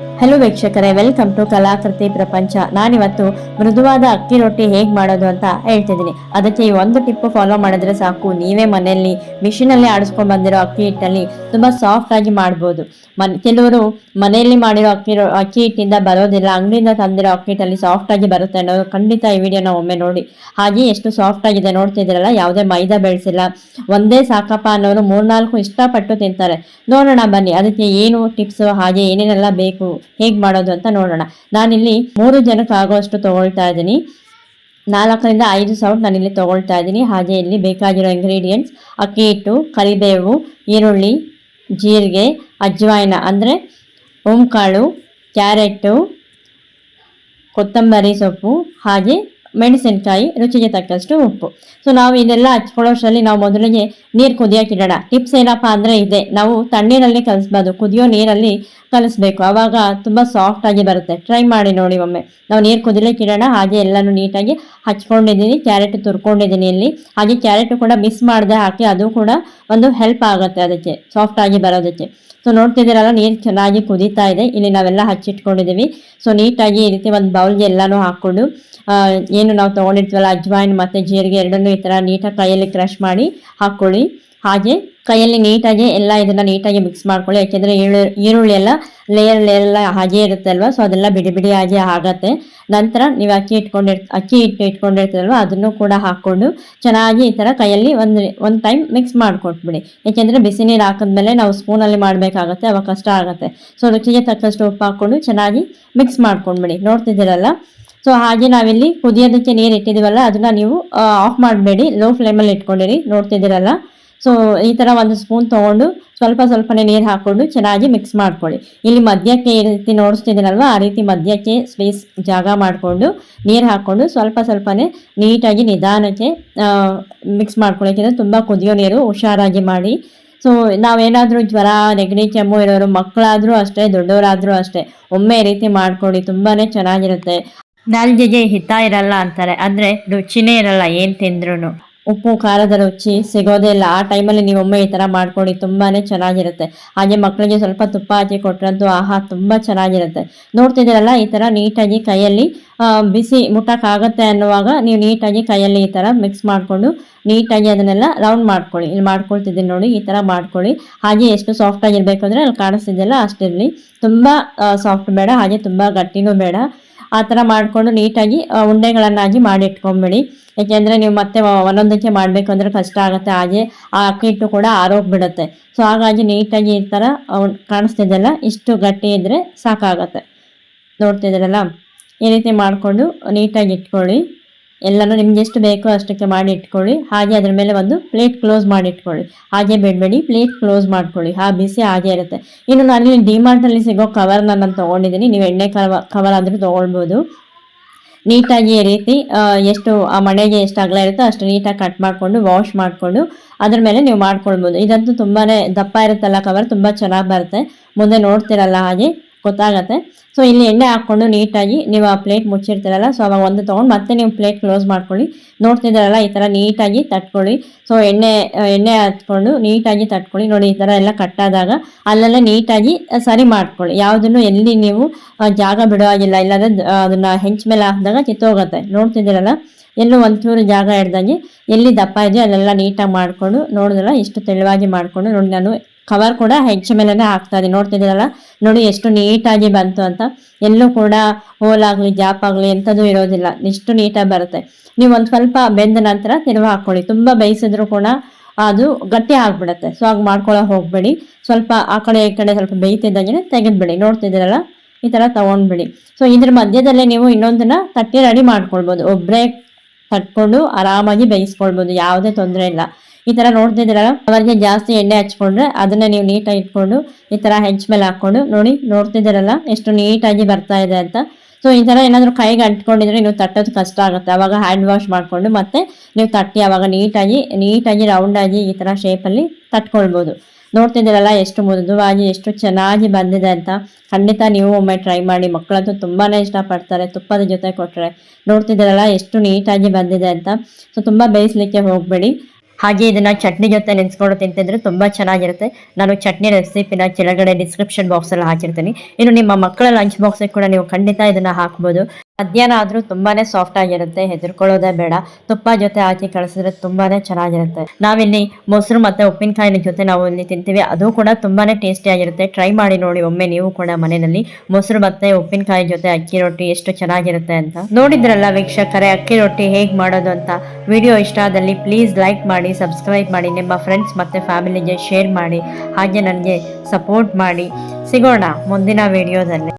Hello ವೀಕ್ಷಕರೇ welcome to ಕಲಾಕೃತಿ ಪ್ರಪಂಚ. ನಾನಿವತ್ತು ಮೃದುವಾದ ಅಕ್ಕಿ ರೊಟ್ಟಿ ಹೇಗೆ ಮಾಡೋದು ಅಂತ ಹೇಳ್ತಿದ್ದೀನಿ. ಅದಕ್ಕೆ ಈ ಒಂದು ಟಿಪ್ ಫಾಲೋ ಮಾಡಿದ್ರೆ ಸಾಕು. ನೀವೇ ಮನೆಯಲ್ಲಿ ಮಿಷಿನಲ್ಲಿ ಆಡಿಸ್ಕೊಂಡು ಬಂದಿರೋ ಅಕ್ಕಿ ಹಿಟ್ಟಲ್ಲಿ ತುಂಬ ಸಾಫ್ಟ್ ಆಗಿ ಮಾಡ್ಬೋದು. ಮನ್, ಕೆಲವರು ಮನೆಯಲ್ಲಿ ಮಾಡಿರೋ ಅಕ್ಕಿ ಅಕ್ಕಿ ಹಿಟ್ಟಿಂದ ಬರೋದಿಲ್ಲ, ಅಂಗಡಿಯಿಂದ ತಂದಿರೋ ಅಕ್ಕಿ ಹಿಟ್ಟಲ್ಲಿ ಸಾಫ್ಟ್ ಆಗಿ ಬರುತ್ತೆ ಅನ್ನೋದು ಖಂಡಿತ ಈ ವಿಡಿಯೋನ ಒಮ್ಮೆ ನೋಡಿ. ಹಾಗೆ ಎಷ್ಟು ಸಾಫ್ಟ್ ಆಗಿದೆ ನೋಡ್ತಿದ್ದೀರಲ್ಲ, ಯಾವುದೇ ಮೈದಾ ಬೆಳೆಸಿಲ್ಲ. ಒಂದೇ ಸಾಕಪ್ಪ ಅನ್ನೋರು ಮೂರ್ನಾಲ್ಕು ಇಷ್ಟಪಟ್ಟು ತಿಂತಾರೆ. ನೋಡೋಣ ಬನ್ನಿ, ಅದಕ್ಕೆ ಏನು ಟಿಪ್ಸ್ ಹಾಗೆ ಏನೇನೆಲ್ಲ ಬೇಕು ಹೇಗೆ ಮಾಡೋದು ಅಂತ ನೋಡೋಣ. ನಾನಿಲ್ಲಿ ಮೂರು ಜನಕ್ಕೆ ಆಗೋಷ್ಟು ತೊಗೊಳ್ತಾ ಇದ್ದೀನಿ. ನಾಲ್ಕರಿಂದ ಐದು ಸೌಟ್ ನಾನಿಲ್ಲಿ ತೊಗೊಳ್ತಾ ಇದ್ದೀನಿ. ಹಾಗೆ ಇಲ್ಲಿ ಬೇಕಾಗಿರೋ ಇಂಗ್ರೀಡಿಯೆಂಟ್ಸ್ ಅಕ್ಕಿ ಹಿಟ್ಟು, ಕರಿಬೇವು, ಈರುಳ್ಳಿ, ಜೀರಿಗೆ, ಅಜ್ವಾಯಿನ ಅಂದರೆ ಓಂಕಾಳು, ಕ್ಯಾರೆಟು, ಕೊತ್ತಂಬರಿ ಸೊಪ್ಪು, ಹಾಗೆ ಮೆಣಸಿನಕಾಯಿ ರುಚಿಗೆ ತಕ್ಕಷ್ಟು ಉಪ್ಪು ಸೊ ನಾವು ಇದೆಲ್ಲ ಹಚ್ಕೊಳ್ಳೋಷ್ಟರಲ್ಲಿ ನಾವು ಮೊದಲಿಗೆ ನೀರು ಕುದಿಯೋಕ್ಕಿಡೋಣ ಟಿಪ್ಸ್ ಏನಪ್ಪ ಅಂದರೆ ಇದೆ. ನಾವು ತಣ್ಣೀರಲ್ಲಿ ಕಲಿಸ್ಬಾರ್ದು. ಕುದಿಯೋ ನೀರಲ್ಲಿ ಕಲಿಸ್ಬೇಕು. ಆವಾಗ ತುಂಬ ಸಾಫ್ಟ್ ಆಗಿ ಬರುತ್ತೆ. ಟ್ರೈ ಮಾಡಿ ನೋಡಿ ಒಮ್ಮೆ. ನಾವು ನೀರು ಕುದಿಲಿಕ್ಕೆ ಇಡೋಣ ಹಾಗೆ ಎಲ್ಲನೂ ನೀಟಾಗಿ ಹಚ್ಕೊಂಡಿದ್ದೀನಿ. ಕ್ಯಾರೆಟ್ ತುರ್ಕೊಂಡಿದ್ದೀನಿ ಇಲ್ಲಿ. ಹಾಗೆ ಕ್ಯಾರೆಟ್ ಕೂಡ ಮಿಸ್ ಮಾಡದೆ ಹಾಕಿ ಅದು ಕೂಡ ಒಂದು ಹೆಲ್ಪ್ ಆಗುತ್ತೆ ಅದಕ್ಕೆ. ಸಾಫ್ಟ್ ಆಗಿ ಬರೋದಕ್ಕೆ. ಸೊ ನೋಡ್ತಿದ್ದೀರಲ್ಲ, ನೀರು ಚೆನ್ನಾಗಿ ಕುದೀತಾ ಇದೆ. ಇಲ್ಲಿ ನಾವೆಲ್ಲ ಹಚ್ಚಿಟ್ಕೊಂಡಿದ್ದೀವಿ. ಸೊ ನೀಟಾಗಿ ಈ ರೀತಿ ಒಂದು ಬೌಲ್ಗೆ ಎಲ್ಲನೂ ಹಾಕ್ಕೊಂಡು ಏನು ನಾವು ತೊಗೊಂಡಿರ್ತೀವಲ್ಲ, ಅಜ್ವಾಯಿನ್ ಮತ್ತು ಜೀರಿಗೆ ಎರಡನ್ನೂ ಈ ಥರ ನೀಟಾಗಿ ಕೈಯಲ್ಲಿ ಕ್ರಷ್ ಮಾಡಿ ಹಾಕ್ಕೊಳ್ಳಿ ಹಾಗೆ ಕೈಯಲ್ಲಿ ನೀಟಾಗಿ ಎಲ್ಲ ಇದನ್ನು ನೀಟಾಗಿ ಮಿಕ್ಸ್ ಮಾಡ್ಕೊಳ್ಳಿ. ಯಾಕೆಂದರೆ ಈರುಳ್ಳಿ ಎಲ್ಲ ಲೇಯರ್ ಲೇಯರ್ ಎಲ್ಲ ಹಾಗೆ ಇರುತ್ತೆ ಅಲ್ವಾ ಸೊ ಅದೆಲ್ಲ ಬಿಡಿ ಬಿಡಿಯಾಗಿ ಆಗತ್ತೆ. ನಂತರ ನೀವು ಅಕ್ಕಿ ಇಟ್ಕೊಂಡಿರ್, ಅಕ್ಕಿ ಹಿಟ್ಟು ಇಟ್ಕೊಂಡಿರ್ತೀರಲ್ವ? ಅದನ್ನು ಕೂಡ ಹಾಕ್ಕೊಂಡು ಚೆನ್ನಾಗಿ ಈ ಥರ ಕೈಯಲ್ಲಿ ಒಂದು ಒಂದು ಟೈಮ್ ಮಿಕ್ಸ್ ಮಾಡಿಕೊಟ್ಬಿಡಿ. ಯಾಕೆಂದರೆ ಬಿಸಿ ನೀರು ಹಾಕಿದ್ಮೇಲೆ ನಾವು ಸ್ಪೂನಲ್ಲಿ ಮಾಡಬೇಕಾಗತ್ತೆ, ಅವಾಗ ಕಷ್ಟ ಆಗುತ್ತೆ. ಸೊ ರುಚಿಗೆ ತಕ್ಕಷ್ಟು ಉಪ್ಪು ಹಾಕ್ಕೊಂಡು ಚೆನ್ನಾಗಿ ಮಿಕ್ಸ್ ಮಾಡ್ಕೊಂಡ್ಬಿಡಿ. ನೋಡ್ತಿದ್ದೀರಲ್ಲ? ಸೊ ಹಾಗೆ ನಾವಿಲ್ಲಿ ಕುದಿಯೋದಕ್ಕೆ ನೀರು ಇಟ್ಟಿದ್ದೀವಲ್ಲ ಅದನ್ನ ನೀವು ಆಫ್ ಮಾಡಬೇಡಿ. ಲೋ ಫ್ಲೇಮಲ್ಲಿ ಇಟ್ಕೊಂಡಿರಿ. ನೋಡ್ತಿದ್ದೀರಲ್ಲ ಸೊ ಈ ಥರ ಒಂದು ಸ್ಪೂನ್ ತೊಗೊಂಡು ಸ್ವಲ್ಪ ಸ್ವಲ್ಪನೇ ನೀರು ಹಾಕ್ಕೊಂಡು ಚೆನ್ನಾಗಿ ಮಿಕ್ಸ್ ಮಾಡ್ಕೊಳ್ಳಿ. ಇಲ್ಲಿ ಮಧ್ಯಕ್ಕೆ ಈ ರೀತಿ ನೋಡಿಸ್ತಿದ್ದೀನಲ್ವ ಆ ರೀತಿ ಮಧ್ಯಕ್ಕೆ ಸ್ಪೇಸ್ ಜಾಗ ಮಾಡಿಕೊಂಡು ನೀರು ಹಾಕ್ಕೊಂಡು ಸ್ವಲ್ಪ ಸ್ವಲ್ಪನೇ ನೀಟಾಗಿ ನಿಧಾನಕ್ಕೆ ಮಿಕ್ಸ್ ಮಾಡ್ಕೊಳ್ಳಿ. ಯಾಕೆಂದರೆ ತುಂಬ ಕುದಿಯೋ ನೀರು, ಹುಷಾರಾಗಿ ಮಾಡಿ. ಸೊ ನಾವೇನಾದರೂ ಜ್ವರ, ನೆಗಡಿ, ಕೆಮ್ಮು ಇರೋರು ಮಕ್ಕಳಾದರೂ ಅಷ್ಟೇ, ದೊಡ್ಡವರಾದರೂ ಅಷ್ಟೇ, ಒಮ್ಮೆ ರೀತಿ ಮಾಡ್ಕೊಳ್ಳಿ. ತುಂಬಾ ಚೆನ್ನಾಗಿರುತ್ತೆ. ನಾಲ್ಗೆಗೆ ಹಿತ ಇರಲ್ಲ ಅಂತಾರೆ. ಅಂದರೆ ರುಚಿನೇ ಇರಲ್ಲ, ಏನು ತಿಂದ್ರೂ ಉಪ್ಪು, ಖಾರದ ರುಚಿ ಸಿಗೋದೇ ಇಲ್ಲ. ಆ ಟೈಮಲ್ಲಿ ನೀವು ಒಮ್ಮೆ ಈ ಥರ ಮಾಡ್ಕೊಡಿ ತುಂಬಾ ಚೆನ್ನಾಗಿರುತ್ತೆ. ಹಾಗೆ ಮಕ್ಕಳಿಗೆ ಸ್ವಲ್ಪ ತುಪ್ಪ ಹಾಕಿ ಕೊಟ್ಟರಂತೂ ಆಹಾ, ತುಂಬ ಚೆನ್ನಾಗಿರುತ್ತೆ. ನೋಡ್ತಿದ್ದೀರಲ್ಲ, ಈ ಥರ ನೀಟಾಗಿ ಕೈಯಲ್ಲಿ ಬಿಸಿ ಮುಟ್ಟಕ್ಕಾಗತ್ತೆ ಅನ್ನುವಾಗ ನೀವು ನೀಟಾಗಿ ಕೈಯಲ್ಲಿ ಈ ಥರ ಮಿಕ್ಸ್ ಮಾಡಿಕೊಂಡು ನೀಟಾಗಿ ಅದನ್ನೆಲ್ಲ ರೌಂಡ್ ಮಾಡ್ಕೊಳ್ಳಿ. ಇಲ್ಲಿ ಮಾಡ್ಕೊಳ್ತಿದ್ದೀನಿ ನೋಡಿ, ಈ ಥರ ಮಾಡ್ಕೊಳ್ಳಿ. ಹಾಗೆ ಎಷ್ಟು ಸಾಫ್ಟ್ ಆಗಿರ್ಬೇಕು ಅಂದರೆ ಅಲ್ಲಿ ಕಾಣಿಸ್ತಿದ್ದಲ್ಲ ಅಷ್ಟಿರಲಿ. ತುಂಬ ಸಾಫ್ಟ್ ಬೇಡ, ಹಾಗೆ ತುಂಬ ಗಟ್ಟಿನೂ ಬೇಡ. ಆ ಥರ ಮಾಡಿಕೊಂಡು ನೀಟಾಗಿ ಉಂಡೆಗಳನ್ನಾಗಿ ಮಾಡಿ ಏಕೆಂದರೆ ಯಾಕೆಂದರೆ ನೀವು ಮತ್ತೆ ಒಂದೊಂದಕ್ಕೆ ಮಾಡಬೇಕು ಅಂದರೆ ಕಷ್ಟ ಆಗುತ್ತೆ. ಹಾಗೆ ಆ ಅಕ್ಕಿ ಹಿಟ್ಟು ಕೂಡ ಆರೋಗ್ಬಿಡುತ್ತೆ ಸೊ ಹಾಗಾಗಿ ನೀಟಾಗಿ ಈ ಥರ ಕಾಣಿಸ್ತಿದ್ದೆಲ್ಲ ಇಷ್ಟು ಗಟ್ಟಿ ಇದ್ದರೆ ಸಾಕಾಗತ್ತೆ. ನೋಡ್ತಿದ್ದೀರಲ್ಲ ಈ ರೀತಿ ಮಾಡಿಕೊಂಡು ನೀಟಾಗಿ ಇಟ್ಕೊಳ್ಳಿ. ಎಲ್ಲನೂ ನಿಮ್ಗೆ ಎಷ್ಟು ಬೇಕೋ ಅಷ್ಟಕ್ಕೆ ಮಾಡಿ ಇಟ್ಕೊಳ್ಳಿ. ಹಾಗೆ ಅದ್ರ ಮೇಲೆ ಒಂದು ಪ್ಲೇಟ್ ಕ್ಲೋಸ್ ಮಾಡಿ ಇಟ್ಕೊಳ್ಳಿ. ಹಾಗೆ ಬಿಡಬೇಡಿ ಪ್ಲೇಟ್ ಕ್ಲೋಸ್ ಮಾಡ್ಕೊಳ್ಳಿ. ಆ ಬಿಸಿ ಹಾಗೆ ಇರುತ್ತೆ. ಇನ್ನು ನಾನಿಲ್ಲಿ ಡಿಮಾರ್ಟಲ್ಲಿ ಸಿಗೋ ಕವರ್ನ ನಾನು ತೊಗೊಂಡಿದ್ದೀನಿ. ನೀವು ಎಣ್ಣೆ ಕವ ಕವರ್ ಆದರೂ ತೊಗೊಳ್ಬೋದು. ನೀಟಾಗಿ ಈ ರೀತಿ ಎಷ್ಟು, ಆ ಮನೆಗೆ ಎಷ್ಟು ಅಗಲ ಇರುತ್ತೋ ಅಷ್ಟು ನೀಟಾಗಿ ಕಟ್ ಮಾಡಿಕೊಂಡು ವಾಶ್ ಮಾಡಿಕೊಂಡು ಅದ್ರ ಮೇಲೆ ನೀವು ಮಾಡ್ಕೊಳ್ಬೋದು. ಇದಂತೂ ತುಂಬಾ ದಪ್ಪ ಇರುತ್ತಲ್ಲ ಕವರ್ ತುಂಬ ಚೆನ್ನಾಗಿ ಬರುತ್ತೆ. ಮುಂದೆ ನೋಡ್ತಿರಲ್ಲ ಹಾಗೆ. ಗೊತ್ತಾಗತ್ತೆ. ಸೊ ಇಲ್ಲಿ ಎಣ್ಣೆ ಹಾಕ್ಕೊಂಡು ನೀಟಾಗಿ ನೀವು ಆ ಪ್ಲೇಟ್ ಮುಚ್ಚಿರ್ತೀರಲ್ಲ ಸೊ ಅವಾಗ ಒಂದು ತೊಗೊಂಡು ಮತ್ತೆ ನೀವು ಪ್ಲೇಟ್ ಕ್ಲೋಸ್ ಮಾಡ್ಕೊಳ್ಳಿ. ನೋಡ್ತಿದ್ದೀರಲ್ಲ, ಈ ಥರ ನೀಟಾಗಿ ತಟ್ಕೊಳ್ಳಿ. ಸೊ ಎಣ್ಣೆ ಎಣ್ಣೆ ಹಚ್ಕೊಂಡು ನೀಟಾಗಿ ತಟ್ಕೊಳ್ಳಿ. ನೋಡಿ, ಈ ಥರ ಎಲ್ಲ ಕಟ್ಟಾದಾಗ ಅಲ್ಲೆಲ್ಲ ನೀಟಾಗಿ ಸರಿ ಮಾಡ್ಕೊಳ್ಳಿ. ಯಾವುದನ್ನು ಎಲ್ಲಿ ನೀವು ಜಾಗ ಬಿಡೋ ಹಾಗಿಲ್ಲ. ಇಲ್ಲಾಂದರೆ ಅದನ್ನು ಹೆಂಚ್ ಮೇಲೆ ಹಾಕಿದಾಗ ಕಿತ್ತೋಗುತ್ತೆ. ನೋಡ್ತಿದ್ದೀರಲ್ಲ, ಎಲ್ಲೂ ಒಂಚೂರು ಜಾಗ ಹಿಡ್ದಂಗೆ ಎಲ್ಲಿ ದಪ್ಪ ಇದೆಯೋ ಅಲ್ಲೆಲ್ಲ ನೀಟಾಗಿ ಮಾಡಿಕೊಂಡು ನೋಡಿದ್ರಲ್ಲ ಇಷ್ಟು ತೆಳುವಾಗಿ ಮಾಡಿಕೊಂಡು ನೋಡಿ, ನಾನು ಕವರ್ ಕೂಡ ಹೆಂಚ ಮೇಲೇ ಹಾಕ್ತಾ ಇದೆ. ನೋಡ್ತಿದ್ದೀರಲ್ಲ ನೋಡಿ ಎಷ್ಟು ನೀಟಾಗಿ ಬಂತು ಅಂತ. ಎಲ್ಲೂ ಕೂಡ ಹೋಲಾಗಲಿ ಜಾಪ್ ಆಗಲಿ ಎಂಥದ್ದು ಇರೋದಿಲ್ಲ. ಇಷ್ಟು ನೀಟಾಗಿ ಬರುತ್ತೆ. ನೀವು ಒಂದು ಸ್ವಲ್ಪ ಬೆಂದ ನಂತರ ತಿರುವು ಹಾಕ್ಕೊಳ್ಳಿ ತುಂಬ ಬೇಯಿಸಿದ್ರು ಕೂಡ ಅದು ಗಟ್ಟಿ ಆಗ್ಬಿಡತ್ತೆ. ಸೊ ಹಾಗೆ ಮಾಡ್ಕೊಳ್ಳೋ ಹೋಗಬೇಡಿ. ಸ್ವಲ್ಪ ಆ ಕಡೆ, ಈ ಕಡೆ ಸ್ವಲ್ಪ ಬೇಯ್ತಿದ್ದಾಗೆ ತೆಗೆದ್ಬಿಡಿ. ನೋಡ್ತಿದ್ದೀರಲ್ಲ ಈ ಥರ ತೊಗೊಂಡ್ಬಿಡಿ. ಸೊ ಇದ್ರ ಮಧ್ಯದಲ್ಲೇ ನೀವು ಇನ್ನೊಂದನ್ನ ತಟ್ಟೆ ರೆಡಿ ಮಾಡ್ಕೊಳ್ಬೋದು. ಒಬ್ಬರೇ ತಟ್ಕೊಂಡು ಆರಾಮಾಗಿ ಬೇಯಿಸ್ಕೊಳ್ಬೋದು. ಯಾವುದೇ ತೊಂದರೆ ಇಲ್ಲ. ಈ ತರ ನೋಡ್ತಿದ್ದೀರಲ್ಲ ಅವರಿಗೆ ಜಾಸ್ತಿ ಎಣ್ಣೆ ಹಚ್ಕೊಂಡ್ರೆ ಅದನ್ನ ನೀವು ನೀಟಾಗಿ ಇಟ್ಕೊಂಡು ಈ ತರ ಹೆಂಚ್ ಮೇಲೆ ಹಾಕೊಂಡು ನೋಡಿ ನೋಡ್ತಿದ್ದೀರಲ್ಲ ಎಷ್ಟು ನೀಟಾಗಿ ಬರ್ತಾ ಇದೆ ಅಂತ. ಸೊ ಈ ಥರ ಏನಾದರೂ ಕೈಗೆ ಅಂಟ್ಕೊಂಡಿದ್ರೆ ನೀವು ತಟ್ಟೋದು ಕಷ್ಟ ಆಗುತ್ತೆ. ಅವಾಗ ಹ್ಯಾಂಡ್ ವಾಶ್ ಮಾಡಿಕೊಂಡು ಮತ್ತೆ ನೀವು ತಟ್ಟಿ ಅವಾಗ ನೀಟಾಗಿ ನೀಟಾಗಿ ರೌಂಡಾಗಿ ಈ ಥರ ಶೇಪಲ್ಲಿ ತಟ್ಕೊಳ್ಬೋದು. ನೋಡ್ತಿದ್ದೀರಲ್ಲ ಎಷ್ಟು ಮೃದುವಾಗಿ, ಎಷ್ಟು ಚೆನ್ನಾಗಿ ಬಂದಿದೆ ಅಂತ. ಖಂಡಿತ ನೀವು ಒಮ್ಮೆ ಟ್ರೈ ಮಾಡಿ, ಮಕ್ಕಳಂತೂ ತುಂಬಾ ಇಷ್ಟಪಡ್ತಾರೆ, ತುಪ್ಪದ ಜೊತೆ ಕೊಟ್ಟರೆ ನೋಡ್ತಿದ್ದೀರಲ್ಲ ಎಷ್ಟು ನೀಟಾಗಿ ಬಂದಿದೆ ಅಂತ. ಸೊ ತುಂಬ ಬೇಯಿಸ್ಲಿಕ್ಕೆ ಹೋಗಬೇಡಿ. ಹಾಗೆ ಇದನ್ನ ಚಟ್ನಿ ಜೊತೆ ನೆನೆಸ್ಕೊಂಡು ತಿಂತಿದ್ರೆ ತುಂಬಾ ಚೆನ್ನಾಗಿರುತ್ತೆ. ನಾನು ಚಟ್ನಿ ರೆಸಿಪಿನ ಕೆಳಗಡೆ ಡಿಸ್ಕ್ರಿಪ್ಷನ್ ಬಾಕ್ಸ್ ಅಲ್ಲಿ ಹಾಕಿರ್ತೀನಿ. ಇನ್ನು ನಿಮ್ಮ ಮಕ್ಕಳ ಲಂಚ್ ಬಾಕ್ಸ್ ಕೂಡ ನೀವು ಖಂಡಿತ ಇದನ್ನ ಹಾಕ್ಬೋದು. ಮಧ್ಯಾಹ್ನ ಆದ್ರೂ ತುಂಬಾನೇ ಸಾಫ್ಟ್ ಆಗಿರುತ್ತೆ, ಹೆದರ್ಕೊಳ್ಳೋದೇ ಬೇಡ. ತುಪ್ಪ ಜೊತೆ ಹಾಕಿ ಕಳಿಸಿದ್ರೆ ತುಂಬಾನೇ ಚೆನ್ನಾಗಿರುತ್ತೆ. ನಾವಿಲ್ಲಿ ಮೊಸರು ಮತ್ತೆ ಉಪ್ಪಿನಕಾಯಿನ ಜೊತೆ ನಾವು ಇಲ್ಲಿ ತಿಂತೀವಿ, ಅದು ಕೂಡ ತುಂಬಾನೇ ಟೇಸ್ಟಿ ಆಗಿರುತ್ತೆ. ಟ್ರೈ ಮಾಡಿ ನೋಡಿ ಒಮ್ಮೆ ನೀವು ಕೂಡ ಮನೆಯಲ್ಲಿ ಮೊಸರು ಮತ್ತೆ ಉಪ್ಪಿನಕಾಯಿ ಜೊತೆ ಅಕ್ಕಿ ರೊಟ್ಟಿ ಎಷ್ಟು ಚೆನ್ನಾಗಿರುತ್ತೆ ಅಂತ. ನೋಡಿದ್ರಲ್ಲ ವೀಕ್ಷಕರೇ, ಅಕ್ಕಿ ರೊಟ್ಟಿ ಹೇಗ್ ಮಾಡೋದು ಅಂತ. ವಿಡಿಯೋ ಇಷ್ಟ ಆದಲ್ಲಿ ಪ್ಲೀಸ್ ಲೈಕ್ ಮಾಡಿ ಸಬ್ಸ್ಕ್ರೈಬ್ ಮಾಡಿ, ನಿಮ್ಮ ಫ್ರೆಂಡ್ಸ್ ಮತ್ತೆ ಫ್ಯಾಮಿಲಿಗೆ ಶೇರ್ ಮಾಡಿ, ಹಾಗೆ ನನಗೆ ಸಪೋರ್ಟ್ ಮಾಡಿ. ಸಿಗೋಣ ಮುಂದಿನ ವಿಡಿಯೋದಲ್ಲಿ.